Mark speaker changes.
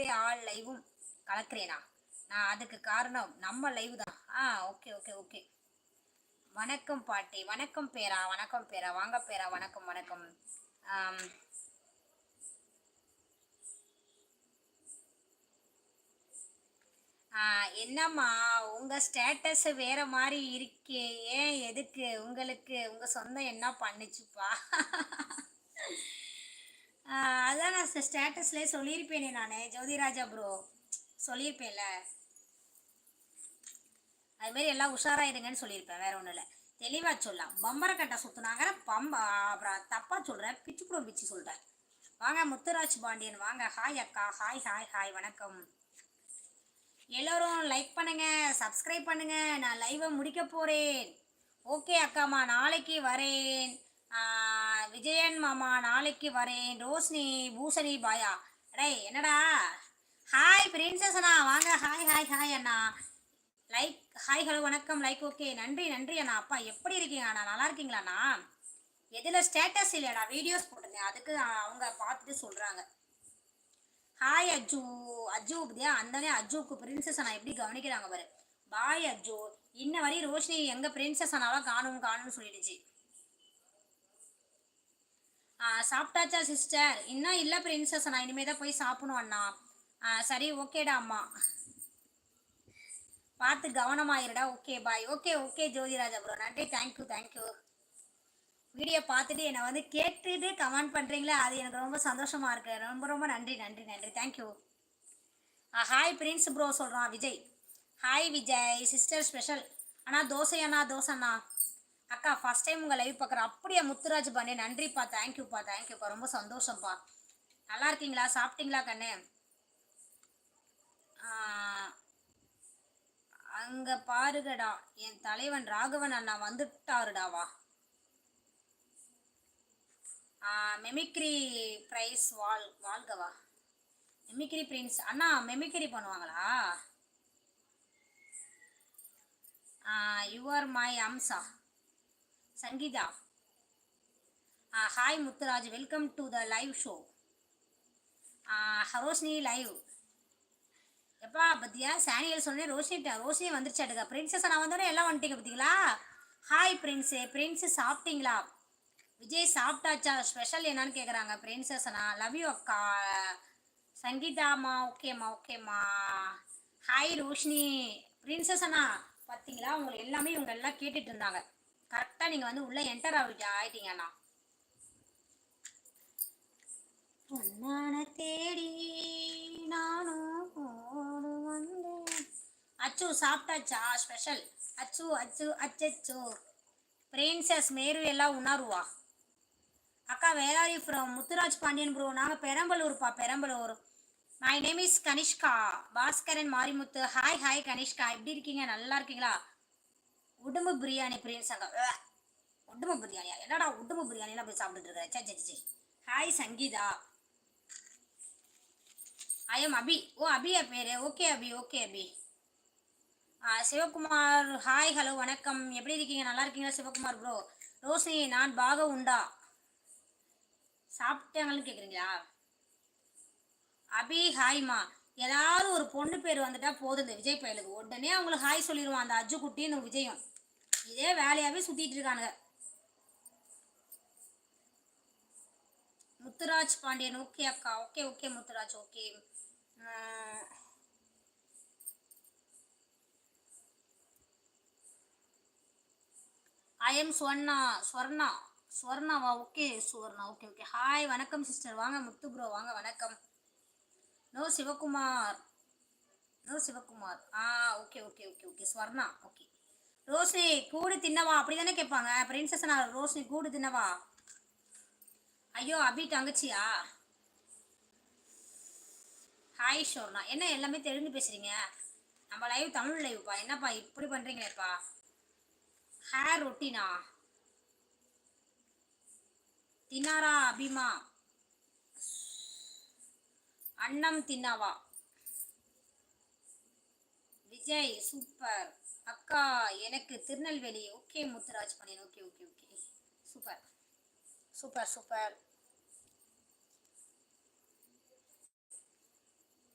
Speaker 1: வந்து ஆள் லைவும் கலக்கிறேனா? நான் அதுக்கு காரணம் நம்ம லைவ் தான். ஆ ஓகே ஓகே ஓகே வணக்கம் பாட்டி வணக்கம் பேரா வணக்கம் பேரா வாங்க பேரா வணக்கம் வணக்கம். என்னம்மா உங்க ஸ்டேட்டஸ் வேற மாதிரி இருக்கே. ஏன் எதுக்கு? உங்களுக்கு உங்க சொந்தம் என்ன பண்ணுச்சுப்பா? அதான் நான் ஸ்டேட்டஸ்லேயே சொல்லியிருப்பேனே நான். ஜோதிராஜா ப்ரோ சொல்லியிருப்பேன்ல. அதுமாரி எல்லாம் உஷாராயிருங்கன்னு சொல்லியிருப்பேன் வேற ஒன்றும் இல்லை தெளிவாக சொல்லலாம். பம்பரை கட்டை சுற்றுனாங்க பம்ப அப்புறம் தப்பாக சொல்கிறேன் பிச்சு பிச்சுப்புறம் பிச்சு சொல்கிறேன் வாங்க முத்துராஜ் பாண்டியன் வாங்க. ஹாய் அக்கா. ஹாய் ஹாய் ஹாய் வணக்கம். எல்லோரும் லைக் பண்ணுங்க சப்ஸ்கிரைப் பண்ணுங்க. நான் லைவை முடிக்க போகிறேன் ஓகே அக்காம்மா நாளைக்கு வரேன். விஜயன் மாமா நாளைக்கு வரேன். ரோஷினி பூசணி பாயா. அடே என்னடா? ஹாய் பிரின்சஸ் அண்ணா. வாங்க. ஹாய் ஹாய் ஹாய் அண்ணா. லைக் ஹாய் ஹலோ வணக்கம். லைக் ஓகே நன்றி நன்றி அண்ணா. அப்பா எப்படி இருக்கீங்க அண்ணா? நல்லா இருக்கீங்களாண்ணா எதில் ஸ்டேட்டஸ் இல்லையாடா? வீடியோஸ் போட்டிருந்தேன். அதுக்கு அவங்க பார்த்துட்டு சொல்கிறாங்க ஹாய் அஜு. அஜு அப்படியா? அந்தனே அஜுக்கு பிரின்சஸ் அண்ணா எப்படி கவனிக்கிறாங்க பாரு. பாய் அஜு. இன்ன வரையும் ரோஷினி எங்கள் பிரின்சஸ் அண்ணாவா காணும் காணும்னு சொல்லிடுச்சு. சாப்பிட்டாச்சா சிஸ்டர்? இன்னும் இல்லை பிரின்சஸ் நான் இனிமேல் தான் போய் சாப்பிடணும் அண்ணா. சரி ஓகேடா அம்மா. பார்த்து கவனமாயிருடா. Okay bye okay okay Jothiraja bro நன்றி. Thank you thank you video பார்த்துட்டு என்னை வந்து கேட்டுட்டு கமெண்ட் பண்ணுறீங்களே அது எனக்கு ரொம்ப சந்தோஷமாக இருக்கு. ரொம்ப ரொம்ப நன்றி நன்றி நன்றி. தேங்க்யூ ஹாய் பிரின்ஸ் ப்ரோ சொல்கிறான் Vijay hi Vijay. Sister special அண்ணா தோசை அண்ணா தோசை அண்ணா அக்கா ஃபஸ்ட் டைம் உங்கள் லைவ் பார்க்குறேன் அப்படியே முத்துராஜ் பாண்டே நன்றிப்பா தேங்க்யூப்பா தேங்க்யூப்பா ரொம்ப சந்தோஷம்ப்பா நல்லா இருக்கீங்களா? சாப்பிட்டீங்களா கண்ணு? அங்கே பாருங்கடா என் தலைவன் ராகவன் அண்ணா வந்துட்டாருடாவா மெமிக்ரி ப்ரைஸ் வால் வாழ்கவா மெமிக்ரி பிரின்ஸ் அண்ணா மெமிக்ரி பண்ணுவாங்களா? Your my Amsa Sangeetha. Hi Muthuraj welcome to the live show Roshini live எப்பா பத்தியா? சானியல் சொன்னேன் ரோஷினி ரோஷினி வந்துருச்சாட்டுக்கா. பிரின்சஸ் நான் வந்தோடனே எல்லாம் வந்துட்டீங்க பார்த்தீங்களா ஹாய் பிரின்ஸு பிரின்ஸு சாப்பிட்டீங்களா? விஜய் சாப்பிட்டாச்சா? ஸ்பெஷல் என்னன்னு கேட்குறாங்க பிரின்சஸ் நான். லவ் யூ அக்கா. சங்கீதாம்மா ஓகேம்மா ஓகேம்மா ஹாய் ரோஷினி. பிரின்சஸ் அண்ணா பார்த்தீங்களா உங்களை எல்லாமே இவங்க எல்லாம் கேட்டுட்டு இருந்தாங்க. கரெக்டாக நீங்கள் வந்து உள்ளே என்டர் ஆகிட்டு ஆயிட்டீங்க அண்ணா பொன்னான தேடி நானும் வந்து வந்தேன். அச்சு சாப்பிட்டாச்சா? ஸ்பெஷல் அச்சு அச்சு அச்சச்சு. பிரின்சஸ் மேரு எல்லாம் உணருவா? அக்கா where from Muthuraj Pandian bro நாங்கள் பெரம்பலூர்ப்பா Perambalur. My name is Kanishka Baskaran Marimuthu. Hi hi Kanishka எப்படி இருக்கீங்க? நல்லா இருக்கீங்களா? உடும்பு பிரியாணி பிரியன் சார் உடம்பு உடும்பு பிரியாணியா? என்னடா உடும்பு பிரியாணிலாம் போய் சாப்பிட்டுட்டு இருக்க? சே சே சே hi Sangeetha. I am Abi ஓ அபியா பேரு. ஓகே அபி ஓகே அபி ஆ, சிவகுமார் ஹாய் ஹலோ வணக்கம். எப்படி இருக்கீங்க? நல்லா இருக்கீங்களா சிவகுமார் ப்ரோ ரோஷினி நான் பாக உண்டா? சாப்பிட்டாங்கன்னு கேட்குறீங்களா அபி ஹாய்மா ஏதாவது ஒரு பொண்ணு பேர் வந்துட்டா போதும் இந்த விஜய் பயலுக்கு. உடனே அவங்களுக்கு ஹாய் சொல்லிடுவான் அந்த அஜு குட்டின்னு விஜயம். இதே வேலையாவே சுத்திட்டு இருக்கானுங்க. முத்துராஜ் பாண்டியன் ஓகே அக்கா okay okay Muthuraj okay I am Swarna Swarna ஸ்வர்ணாவா okay Swarna okay okay hi வணக்கம் சிஸ்டர் வாங்க முத்து ப்ரோ வாங்க வணக்கம். நோ சிவகுமார் நோ சிவகுமார் ஆ okay okay okay okay Swarna okay Roshini கூடு தின்னவா? அப்படி தானே கேட்பாங்க. பிரின்சஸ் நான் ரோஷினி கூடு தின்னவா? ஐயோ அபி தங்கச்சியா? ஹாய் ஷோர்ணா என்ன எல்லாமே தெலுங்கு பேசுறீங்க? நம்ம லைவ் தமிழ் லைவ்ப்பா என்னப்பா இப்படி பண்ணுறீங்களேப்பா ஹேர் ரொட்டினா? தினாரா அபிமா? அன்னம் தின்னவா? விஜய் சூப்பர் அக்கா எனக்கு திருநெல்வேலி ஓகே முத்துராஜ் பண்ணேன் okay okay okay. Super super super